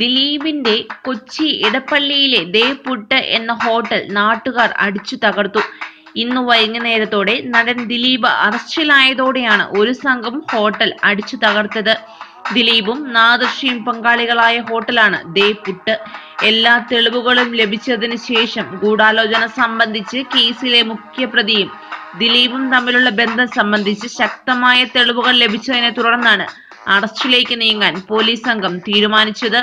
ദിലീപിന്റെ കൊച്ചി ഇടപ്പള്ളിയിലെ ദേ പുട്ട് എന്ന ഹോട്ടൽ നാട്ടുകാർ അടിച്ചു തകർത്തു. ഇന്ന് വൈകുന്നേരത്തോടെ നടൻ ദിലീപ് അറസ്റ്റിലായതോടെയാണ് ഒരു സംഘം ഹോട്ടൽ അടിച്ചു തകർത്തത്. ദിലീപും നാദർഷിയും പങ്കാളികളായ ഹോട്ടലാണ് ദേ പുട്ട്. എല്ലാ തെളിവുകളും ലഭിച്ചതിന് ശേഷം ഗൂഢാലോചന സംബന്ധിച്ച് കേസിലെ മുഖ്യപ്രതിയും ദിലീപും തമ്മിലുള്ള ബന്ധം സംബന്ധിച്ച് ശക്തമായ തെളിവുകൾ ലഭിച്ചതിനെ തുടർന്നാണ് അറസ്റ്റിലേക്ക് നീങ്ങാൻ പോലീസ് സംഘം തീരുമാനിച്ചത്.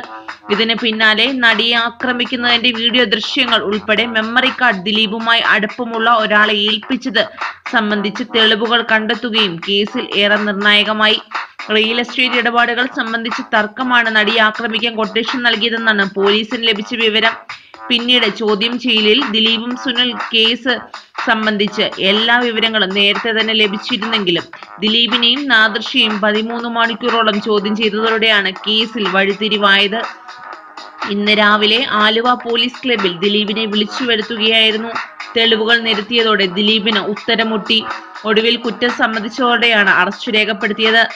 ഇതിന് പിന്നാലെ നടിയെ ആക്രമിക്കുന്നതിന്റെ വീഡിയോ ദൃശ്യങ്ങൾ ഉൾപ്പെടെ മെമ്മറി കാർഡ് ദിലീപുമായി അടുപ്പമുള്ള ഒരാളെ ഏൽപ്പിച്ചത് സംബന്ധിച്ച് തെളിവുകൾ കണ്ടെത്തുകയും കേസിൽ ഏറെ നിർണായകമായി. റിയൽ എസ്റ്റേറ്റ് ഇടപാടുകൾ സംബന്ധിച്ച് തർക്കമാണ് നടിയെ ആക്രമിക്കാൻ കൊട്ടേഷൻ നൽകിയതെന്നാണ് പോലീസിന് ലഭിച്ച വിവരം. പിന്നീട് ചോദ്യം ചെയ്യലിൽ ദിലീപും സുനിൽ കേസ് സംബന്ധിച്ച് എല്ലാ വിവരങ്ങളും നേരത്തെ തന്നെ ലഭിച്ചിരുന്നെങ്കിലും ദിലീപിനെയും നാദർഷിയെയും പതിമൂന്ന് മണിക്കൂറോളം ചോദ്യം ചെയ്തതോടെയാണ് കേസിൽ വഴിത്തിരിവായത്. ഇന്ന് രാവിലെ ആലുവ പോലീസ് ക്ലബിൽ ദിലീപിനെ വിളിച്ചു വരുത്തുകയായിരുന്നു. തെളിവുകൾ നിരത്തിയതോടെ ദിലീപിന് ഉത്തരമുട്ടി. ഒടുവിൽ കുറ്റം സമ്മതിച്ചതോടെയാണ് അറസ്റ്റ് രേഖപ്പെടുത്തിയത്.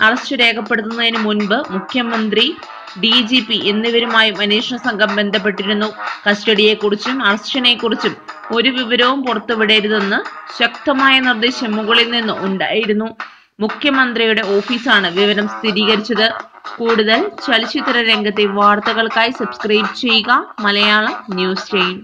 അറസ്റ്റ് രേഖപ്പെടുത്തുന്നതിന് മുൻപ് മുഖ്യമന്ത്രി ഡി ജി പി എന്നിവരുമായും അന്വേഷണ സംഘം ബന്ധപ്പെട്ടിരുന്നു. കസ്റ്റഡിയെക്കുറിച്ചും അറസ്റ്റിനെക്കുറിച്ചും ഒരു വിവരവും പുറത്തുവിടരുതെന്ന് ശക്തമായ നിർദ്ദേശം മുകളിൽ നിന്ന് ഉണ്ടായിരുന്നു. മുഖ്യമന്ത്രിയുടെ ഓഫീസാണ് വിവരം സ്ഥിരീകരിച്ചത്. കൂടുതൽ ചലച്ചിത്ര രംഗത്തെ വാർത്തകൾക്കായി സബ്സ്ക്രൈബ് ചെയ്യുക. Malayalam news chain